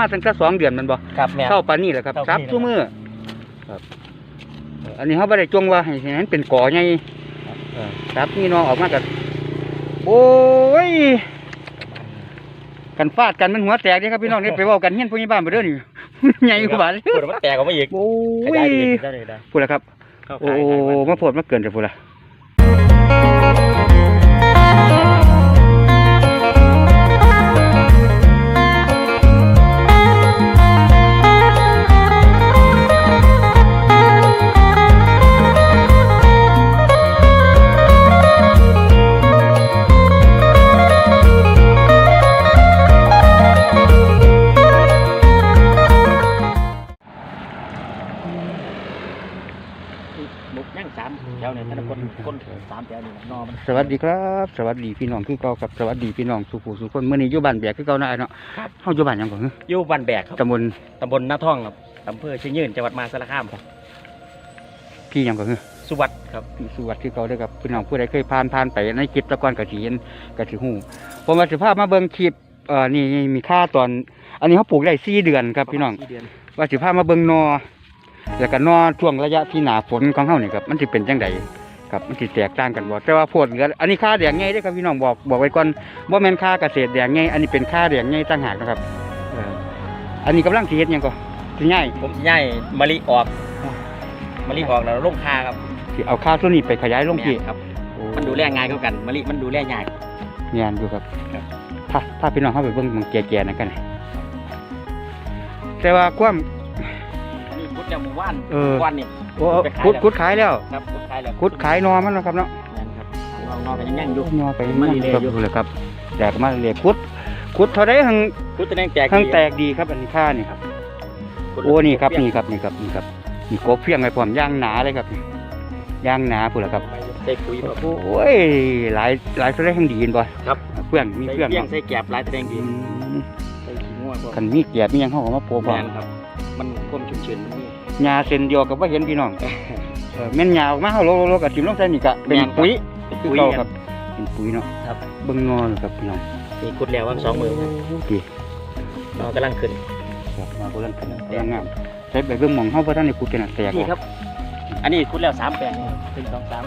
มาตั้งแต่สองเดือนแมันบ่ครับแม่นเข้าปานนี้แหละครับเข้าซับปานนี้ ทุกมือครับเอ่ออันนี้เขาไม่ได้จงว่าให้ให้มันเป็นก่อไงซับนี่น้องออกมากันโอ้ยกันฟาดกันมันหัวแตกเด้ครับพี่น้องนี่ไปเว้ากันเฮียนพยาบาลไปเด้อนี่ ใหญ่กว่าบาดเลยพูดแล้วมันแตกออกมาอีกโอ้ขยยายดีได้เลยได้พูดแล้วครับเข้าโอ้ขายขายไว้มาโพดมาเกินแต่พูดละ เนี่ยท่านคนคนสามแถวนี่นอมันสวัสดีครับ สวัสดีพี่น้องคือเก่ากับสวัสดีพี่น้องสุขุสุขคนเมื่อนี้อยู่บ้านแบกคือเก่าหน้าเนาะครับเฮาอยู่บ้านหยังก่อนอยู่บ้านแบกครับตำบลตำบลนาท่องครับอำเภอเชียงยืนจังหวัดมหาสารคามครับพี่หยังก่อนสุวัสดิ์ครับสุวัสดิ์คือเก่าเด้อครับพี่น้องผู้ใดเคยผ่านผ่านไปในคลิปตะกอนกะสิเห็นกะสิฮู้ผมว่าสิพามาเบิ่งคลิปเอ่อนี่มีค่าตอน อันนี้เขาปลูกได้4เดือนครับพี่น้องสี่เดือนว่าสิพามาเบิ่งนอ แล้วก็นอช่วงระยะที่หนาฝนของเฮานี่ครับมันสิเป็นจังไดครับมันสิแตกต่างกันบ่แต่ว่าโพดเหลืออันนี้ค่าแดงใหญ่เด้อครับพี่น้องบอกบอกไว้ก่อนบ่แม่นค่าเกษตรแดงใหญ่อันนี้เป็นค่าแดงใหญ่ต่างหากนะครับเอออันนี้กำลังสิเฮ็ดหยังก็สิง่ายผมสิย้ายมะลิออกมะลิออกแล้วลงคาครับสิเอาค่าตัวนี้ไปขยายลงที่แม่นครับ มันดูแลง่ายกว่ากันมะลิมันดูแลง่ายเนียนอยู่ครับครับถ้าถ้าพี่น้องเข้าไปเบิ่งมันแก่ๆนั่นกันแต่ว่าความ อันนี้พุทธแล้วหมู่บ้านเออหมู่บ้านนี่ โอ้ไปขายคุดแล้ว คุดขายแล้วครับพุทธขายแล้วคุดขายนอมันแล้วครับเนาะนั่นครับนอกนอกกันยังยังอยู่ นอไปมันนั่นเรื่อยๆครับอยู่ ดูเลยครับแตกมาเรื่อยๆคุดคุดเท่าไดหังพุทธแดงแตกหังดีแตกดีครับอันนี้ค่านี่ครับพุทธโอ้นี่ครับนี่ครับนี่ครับนี่ครับนี่กบเพียงไอ้พร้อมย่างหนาเลยครับย่างหนาพุ่นละครับใส่ปุ๋ยแบบ โอ้ยหลายหลายเท่าไดหังดีเห็นบ่ครับ เพื่องมีใส่เพื่องเลี้ยงเนาะใส่แกบหลายแสดงดีอืมใส่ขี้งั วพวกคันมีแกบมีหยังเฮาก็มาโปะบ่แมนครับ มันความชุ่มชื้นมันมี หญ้าเส้นเดียวกับว่าเห็นพี่น้องเออแม่นหญ้าออกมาเฮาโลโลๆกับทิ่มลงใส่นี่ก็เป็นแม่นครับ ปุ๋ยเป็นคือปุ๋ยเก่าคครัรับบเป็นปุ๋ยเนาะครับเบิ่งงอเลยครับพี่น้องนี่ขุดแล้วว่าสองมือครับโอเคนอกกำลังขึ้นครับมาบ่ลันกันแดงงามใช้ไปเบิ่งหม่องเฮาบ่ทันได้ขุดกันน่ะแตกอนี่อก ครับ อันนี้ขุดแล้วสามแปลงเป็นสองสาม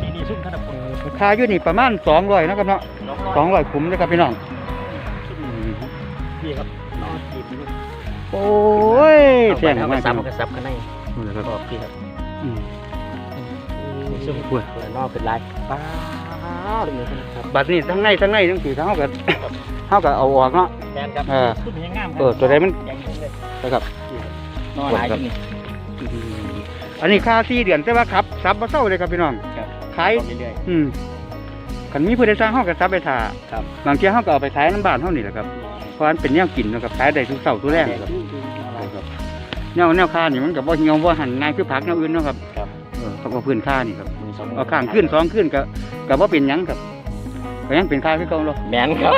นี่นี่ซุ่มธนพลค่าอยู่นี่ประมาณ200นะครับเนาะสองร้อย200คุ้มเด้อครับพี่น้องอืม นี่ครับนอกจีบนี่โอ้ยเอาเสีไปยงเอามากกระซับเอากระซับข้างในนี่แหละครับออกพี่ครับอืมซุ่มโอ้ยนอกเป็นลายป้าดเลยครับบัดนี้ทั้งในทั้งในทั้งสี่ทั้งเฮาก็เฮาก็เอาออกเนาะแทนครับเออซุ่มยังงามครับเออตัวใดมันแข็งเลยนะครับนอกหลายที่นี่อันนี้ค่า4เดือนแต่ว่าขับซับบ่เซาเลยครับพี่น้องครับขายเรื่อยอืมคันมีผู้ใดสร้างห้องก็ซับไปถ่าครับบางเที่ยห้องก็เอาไปขายน้ำบ้านเท่านี้แหละครับ เพราะมันเป็นแนวกินเนาะครับขายได้ทุกเสาร์ทุกๆแรงครับแนวแนวค่านี่มันกับว่าเหี่ยวว่าหันง่ายคือผักแนวอื่นเนาะครับครับเออเขาก็พื้นค่านี่ครับมีสองเอาข้างขึ้นสองขึ้นก็ก็บ่เป็นหยังครับก็ยังเป็นค่าคือเก่าเนาะ แมนครับ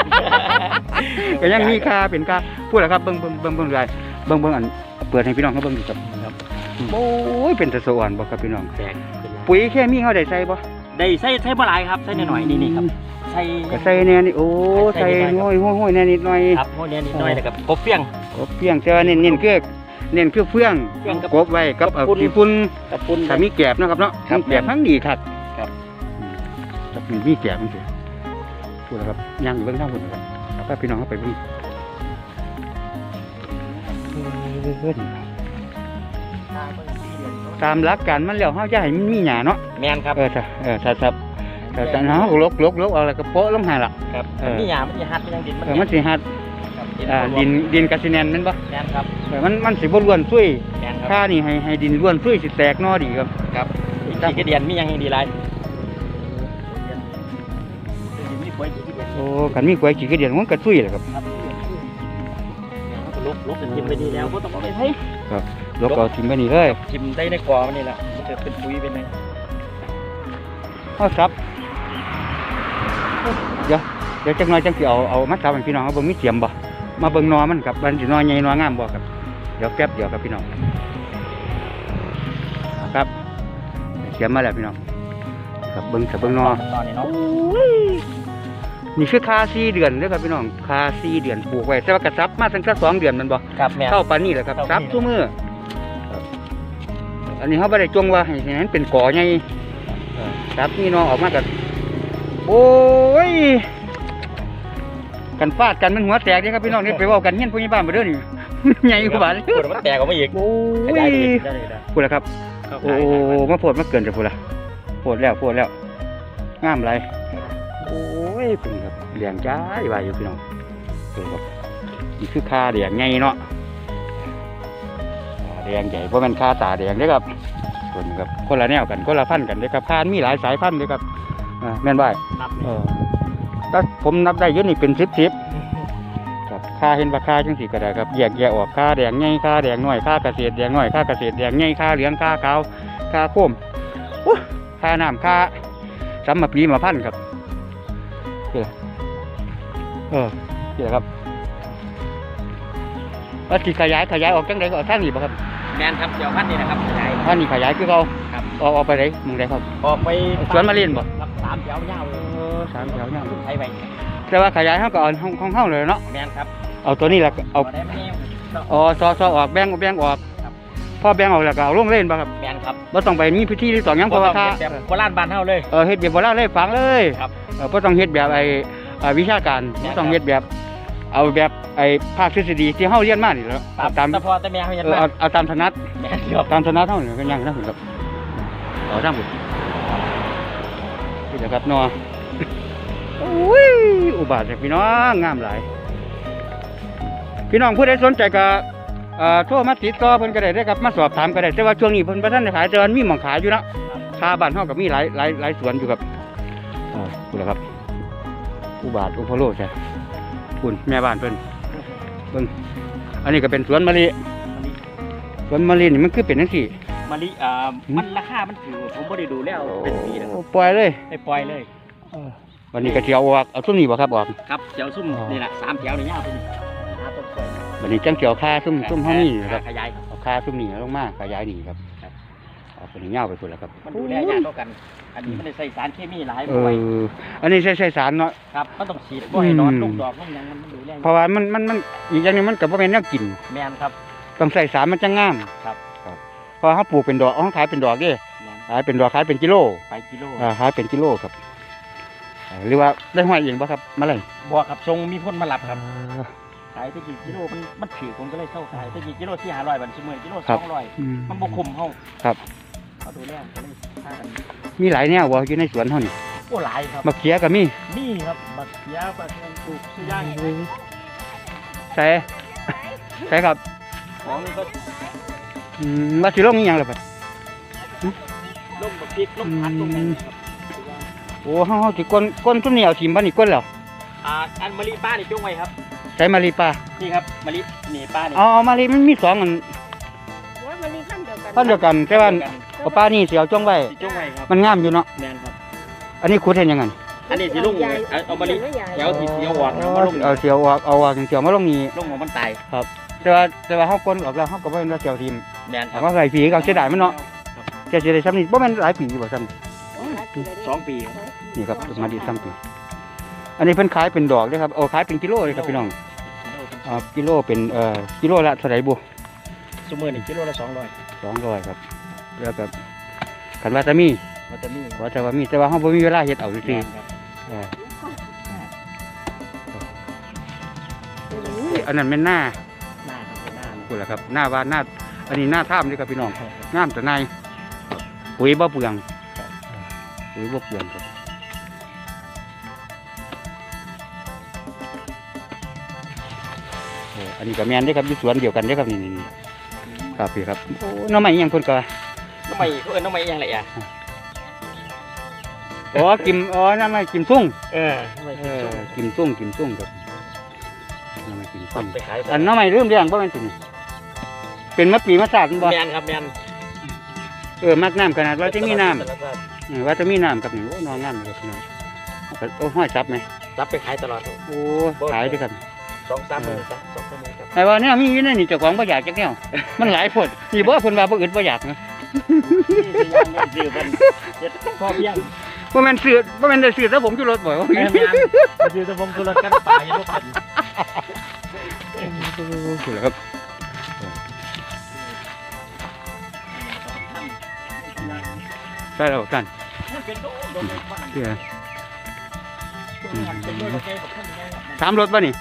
ก็ยังมีค่าเป็นค่าพูดแล้วครับเบิ่งเบิ่งเบิ่งเบิ่งเลยเบิ่งเบิ่งอันเปิดให้พี่น้องเขาเบิ่งดูครับครับโอ้ยเป็นตะสวรรค์บ่ครับพี่น้องแตกเป็นลายปุ๋ยแค่มีเฮาได้ใส่บ่ได้ใส่ใส่บ่หลายครับใส่หน่อยๆนี่นี่ครับ ใส่ก็ใส่แน่นี่โอ้ใส่ใส่นิดหน่ห้ออยยห้อยห้อยแน่นิดหน่อยครับพวกเนี้ยนิดหน่อยนะครับกบเฟี้ยงกบเพียงแต่ว่าเน้นเน้นคือเน้นคือเฟื่องเฟื่องกับกบไว้กับกับเอาปุ่นขี้ฝุ่นกับปุ้นถ้ามีแกบเนาะครับเนาะครับมีแกบทั้งดีครับครับอืมถ้ามีมีแกบมันสิพูดแล้วครับย่างอยู่เบื้องหน้าคนครับครับถ้าพี่น้องเข้าไปเบิ่งเอิ้นตามหลักการมันแล้วเฮาจะให้มันมีหญ้าเนาะแมนครับเออถ้าเออถ้า ถ้าถ้าถ้าเฮาลกลกลกเอาแล้วก็โปะลงหาล่ะครับเออนี่ยามันจะหัดมันยังดินมันเออมันสิหัดครับอ่าดินดินกะสิแน่นแม่นบ่แมนครับเออมันมันสิบ่ล้วนซุยแมนครับค่านี่ให้ให้ดินล้วนซุยสิแตกหนอดีครับ ครับอีกกี่กระเดียนมียังดีไรมีป่วยกี่กระเดียนโอ้กันมีกล้วยกี่กระเดียนมันก็ซุยแหละครับครับลุกลุกจิ้มไปดีแล้วก็ต้องเอาไปให้แล้วก็เอาทิ่มไปนี่เลยจิ้มได้ในกอมันนี่แหละมันจะเป็นปุ๋ยเป็นไงเฮาซับ เดี๋ยวเดี๋ยวจักหน่อยจังสิเอาเอามาซับให้พี่น้องเอาเบิ่งมีเสียมบ่มาเบิ่งหนอมันครับมันสิหนอใหญ่หนองามบ่ครับเดี๋ยวแป๊บเดียวครับพี่น้องครับเสียมมาแล้วพี่น้องครับเบิ่งถ้าเบิ่งหนอตอนนี้เนาะถนี่คือค่าสี่เดือนเด้อครับพี่น้องค่าสี่เดือนปลูกไว้แต่ว่ากระซับมาตั้งแต่สองเดือนแมันบ่ครับแม่นเท่าปานนี้แหละครับเท่าซับนี้ทุกมืออันนี้เขาไม่ได้จงว่าให้ให้มันเป็นก่อใหญ่เออซับนี่น้องออกมากัน โอ้ย กันฟาดกันมันหัวแตกเด้อครับพี่น้องนี่ไปเว้ากันเฮียนผู้ใหญ่บ้านมาเด้อนี่ ใหญ่กว่าบาดเลยปวดมันแตกออกมาอีกโอ้ขยายยไปอีกได้เลยนะพูดแล้วครับ เข้าโอ้ขายมาโพดมาเกินจะพูดละโพดแล้วโพดแล้วงามไรโอ้ยเป็นครับเลี้ยงจ้าอยู่ว่าอยู่พี่น้องเออครับนี่คือคาเลี้ยงไงเนาะตาแดงใหญ่เพราะมันคาตาแดงเด้อครับส่วนครับคนละแนวกันคนละพันธุ์กันเด้อครับคานมีหลายสายพันธุ์เด้อครับ อ่าแม่นบ่ายนับเออถ้าผมนับได้อยุ่นี่เป็นสิบสิบครับค่าเห็นว่าค่าจังสีก็ได้ครับแยกแยกออกค่าแดงไงค่าแดงน้อยค่าเกษตรแดงน้อยค่าเกษตรแดงไงค่าเหลืองค่าขาวค่าโคมอู้ค่าน้ำค่าสัมมาปีมาพันธุ์ครับเออเออนี่แหละครับว่าสิขยายขยายออกจังไดก็เอาทางนี้บ่ครับแมนครับเดี๋ยวพันนี่นะครับขยายทางนี้ขยายคือเขาครับออกออกไปไหนมึงได้ครับ ออกไปสวนมะเร็งบ่ครับ สามแถวยาวเลยเออสามแถวเนี่ยใช้ไปแต่ว่าขยายเขาก็เอาของของเขาเลยเนาะแมนครับเอาตัวนี้แหละเอาได้ไหมเนี่ยอ๋อซอซอออกแบ่งแบ่งออกครับพอแบ่งออกแล้วก็เอาลงเล่นบ่ครับแมนครับบ่ต้องไปมีพิธีที่สองหยังเพราะว่าถ้าแบบโบราณบ้านเฮาเลยเออเฮ็ดแบบโบราณเลยฝังเลยครับเออบ่ต้องเฮ็ดแบบไอ้อ่าวิชาการแม่บ่นต้องครับเฮ็ดแบบ เอาแบบไอ้ภาคทฤษฎีที่เฮาเรียนมานี่แหล้วตามตามตาพอตาแม่เขาเห็นเออมาเอาเอาตามถนัดแมนครับตามถนัดเฮานี่ก็ยังนะคุณครับเอาตามคุ ณนี่แหละครับนอโอ้ยอุบาทเลยพี่น้องงามหลาย พี่น้องผู้ใดสนใจก็เอ่อโทรมาติดต่อเพิ่นก็ได้เด้ครับมาสอบถามก็ได้แต่ว่าช่วงนี้เพิ่นบ่ทันได้ขายแต่ว่ามีหม่องขายอยู่นะชาบ้านเฮาก็มีหลายหลายหลายสวนอยู่ครับอ่าคุณล่ะครับ อุบาทอุพโลใช่คุณแม่บ้านเพิ่นเบิ่งอันนี้ก็เป็นสวนมะลิสวนมะลินี่มันคือเป็นจังซี่ มะลิอ่ามันราคามันถือผมบ่ได้ดูแล้วเป็นปีแล้วครับโอ้ปล่อยเลยไปปล่อยเลยวันนี้ก็สิเอาออกเอาซุ่มนี้บ่ครับออกครับเจียวซุ่มอ๋อนี่แหละสามแถวนี่ยาวตัวนี้หาต้นกล้วยวันนี้จังสิเอาค่าซุ่มซุ่มเฮานี่นะครับขยายครับเอาค่าซุ่มนี้ลงมาขยายนี่ครับครับเอาตัวนี้ยาวไปพุ่นแล้วครับมันดูแลยากเท่ากัน อันนี้ไม่ได้ใส่สารเคมีหลายเอบ่อยออันนี้ใช้ใช้สารเนาะครับมันต้องฉีดบ่ให้นอนอืมลูกดอกลูกหยังมันดูแลเพราะว่ามันมันมันอีกอย่างหนึงมันก็บ่แม่นแนวกินแมนครับต้องใส่สารมันจะงามครับครับเพอเขาปลูกเป็นดอกเขาขายเป็นดอกเด้แมนขายเป็นดอกขายเป็นกิโลไปกิโลอ่าขายเป็นกิโลครับอ่าหรือว่าได้ห้อยเองบ่ครับมาเลยบ่ครับทรงมีคนมารับครับขายไปกี่กิโลมันมันถือผมก็เลยเข้าขายไปกี่กิโลที่หาร้อยบันสมือกิโลครัสบองร้อยอืมมันบ่คุ้มเฮาครับเขาดูแลก็เลยพากันมีหลายแนวบ่อยู่ในสวนเฮานี่โอ้หลายครับมะเขือก็มีนี่ครับบักเขียบักเงินปลูกซื้อย่างใส่ใส่ครับของนี่ก็ อืมว่าสิลงอีหยังล่ะบัดลงบักพริกลงผักลงหยังครับโอ้เฮาเฮาสิก้นก้นซุมนี่เอาทิ่มบ่นี่ก้นแล้วอ่าอันมะลิป้านี่จุ้งไว้ครับใส่มะลิป่านี่ครับมะลินี่ป้านี่เอาเอามะลิมันมีสองอันว่ามันมีขั้นเดียวกันพันเดียวกันแต่ว่าเอาป้านี่สิเอาจ้องไว้สิจุ้งไว้ครับมันงามอยู่เนาะแมนครับ อันนี้ขุดเห็นยังไงอันนี้สิลุงเอาเอามะลิแถวที่เสียวออกนะมาลงเอาเสียวออกเอาออกเสียวมาลงนี่ลงของมันตาย แต่ว่าแต่ว่าเฮากลนออกแล้วเฮาก็บ่เห็นว่าเสียวทีมแมนคถารัมบว่าใส่ผีเขาเสียดายมันเนาะแค่สิได้ซ้ำนี่บ่แม่นหลายปีบ่ซ้ำ สองปีครับนี่ครับมาดีซ้ำปีอันนี้เพิ่นขายเป็นดอกเด้อครับเอาขายเป็นกิโลเลยครับพี่น้องอ่ากิโลเป็นเอ่อกิโลละเท่าไหร่บุสมือนี่กิโลละสองร้อย200ครับแล้วก็คันว่าจะมีมันจะมีว่าจะว่ามีแต่ว่าเฮาบ่มีเวลาเฮ็ดเอาแมซื่อนครับๆเอออันนั้นแม่นหน้าหน้า ครับเป็นหน้านะพูดแหละครับ หน้าว่าหน้า อันนี้หน้าถ้ำนี่ครับพี่น้องงามแต่ในปุ๋ยบ่เปลืองปุ๋ยบ่เปลืองครับเอออันนี้ก็แมนได้อครับอยู่สวนเดียวกันได้อครับนี่นี่นี่ครับพี่ครับโอ้น้องใหม่ยังคนก็น้ำใหม่เขาเอิ้นน้ำใหม่ยังไรอะอ๋อกิมอ๋อน้ำใหม่กิมซุ่งเออน้ำใหม่เออกิมซุ่งกิมซุ่งครับน้ำใหม่กิมซุ่งไปขายอันน้องใหม่เริ่มเลี้ยงบ่แม่นสินี่ เป็นมะปีมะสาดมันบ่แมนครับแมนเออมักน้ำขนาดว่าจะมีน้ำเออว่าจะมีน้ำกับนี่โอ้นอนน้ำเลยครับพี่น้องเอาไปโอ้ห้อยจับไหมรับไปขายตลอดโอ้ขายด้วยกันสองสามหมื่นสองสองหมื่นครับไอ้ว่าเนี่ยมีอยู่ในนี่เจ้าของบ่อยากจักแนวมันหลายผลนี่บ่เพิ่นว่าบ่อึดบ่อยากนะนี่คือยางนี่คือมันเจ็ดพ่อเพียงบ่แม่นซื้อบ่แม่นได้ซื้อแต่ผมอยู่รถบ่อยว่าแม่นๆมาดูตะวงตุลกันป่าอยู่ทุกคนถูกแล้วครับ ได้แล้วกันมันเป็นโดนโดนบ้านเด้อเป็นโดนโอเคบักท่านยังไงครับสามรถป่ะนี่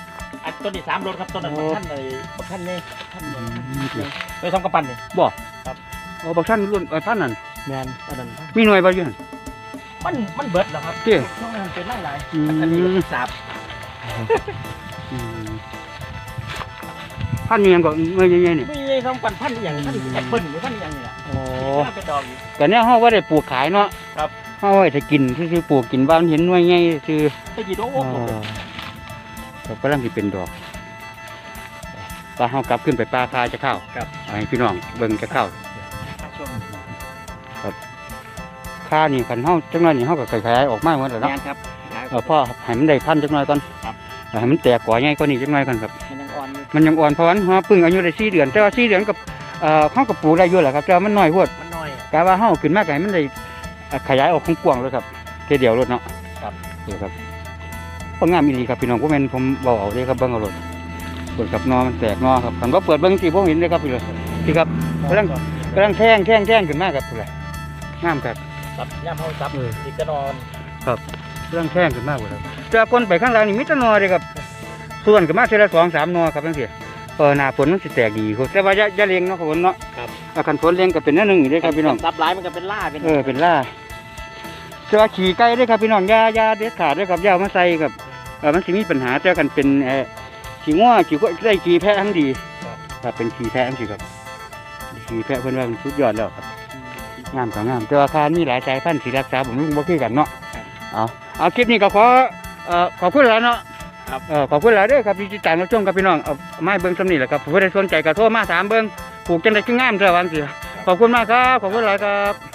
อันต้นที่สามรถครับต้นนั้นโอ้บักท่านเลยบักท่านนี่ท่านเลยโดยทำกระปั้นนี่บ่โอ้บักท่านรุ่นเอ่อท่านนั่นแมนอันนั้นมีหน่วยบ่อยู่หั่นมันมันเบิดแล้วครับเจ้ช่วงนั้นเป็นไล่หลายอืมอันนี้ก็สาบอืมท่านมีหยังก็หน่วยใหญ่ๆนี่ไม่ใช่ทำกันพันอย่างพันแอปเปิ้ลหรือพันอย่าง เป็นดอกอยู่แต่เนี้ยเฮาบ่ได้ปลูกขายเนาะครับเฮาไว้ถ้ากินซื่อๆปลูกกินบ้านเห็นหน่วยใหญ่ซื่อตะกี้โดอ๋นอครับกำลังสิเป็นดอกปลาเฮากลับขึ้นไปปลาคาจะเข้าครับเอาให้พี่น้องเบิ่งจะเข้าช่วงค่านี่คันเฮาจังน้อยนี่เฮาก็ขยายออกมาหมดแล้วงาเนาะนครับเออพ่อให้มันได้พันจังน้อยก่อนครับเออให้มันแตกกว่าใหญ่กว่านี้จังน้อยก่อนครับ มันยังอ่อนอยู่มันยังอ่อนเพราะว่าหัวปึ้งอายุได้4เดือนแต่ว่า4เดือนกับ เอ่อเฮาก็ปลูกได้อยู่แหละครับแต่ว่ามันน้อยโพดมันน้อยกะว่าเฮาขึ้นมาก็ให้มันได้เอ่อขยายออกของกว้างเลยครับเทเดียวรถเนาะครับเออครับพงามอีหลีครับพี่น้องบ่แม่นผมเว้าเอาเด้ครับเบิ่งเอารถเปิดกับนอมันแตกนอครับคันบ่เปิดเบิ่งสิบ่เห็นเลยครับพี่เลยพี่ครับ กำลัง กำลังแท่งแท่งแท่งขึ้นมาครับพี่เลยงามครับ ซับย่ำเฮาซับเออ ติดกระนอนเรื่องแท่งขึ้นมากกว่าแล้วจะคนไปข้างล่างนี่มิตรนอเลยครับ ส่วนขึ้นมาเทละสองสามนอครับทั้งสี่ เออหน้าฝนมันสิแตกดีครับแต่ว่าอย่าอย่าเลี้ยงเนาะครับฝนเนาะครับอาคันฝนเลี้ยงก็เป็นนั่นหนึ่งอยู่เด้อครับพี่น้อง ซับหลายมันก็เป็นล่าเป็นเออเป็นล่าแต่ว่าขี่ไก่เด้อครับพี่น้องอย่าอย่าเด็ดขาดเด้อครับอย่าเอามาใส่ครับเออมันสิมีปัญหาแต่กันเป็นเออขี่ง้อขี่กล้วยได้ขี่แพะทั้งดีครับเป็นขี่แพะทั้งสี่ครับขี่แพะเพิ่นว่ามันสุดยอดแล้วครับงามก็งามแต่ว่าคานมีหลายสายพันธุ์สีรักษาผมลุงบ่คือกันเนาะเอาเอาคลิปนี้ก็ขอเอ่อขอบคุณหลายเนาะ ครับเออขอบคุณหลายเด้อครับที่ติดตามรับชมกับพี่น้องเอาไม้เบิ้งสำนีแหละครับผู้ใดสนใจก็โทรมาถามเบิ้งปลูกจังได๋คืองามเด้อว่าจังซี่ขอบคุณมากครับขอบคุณหลายครับ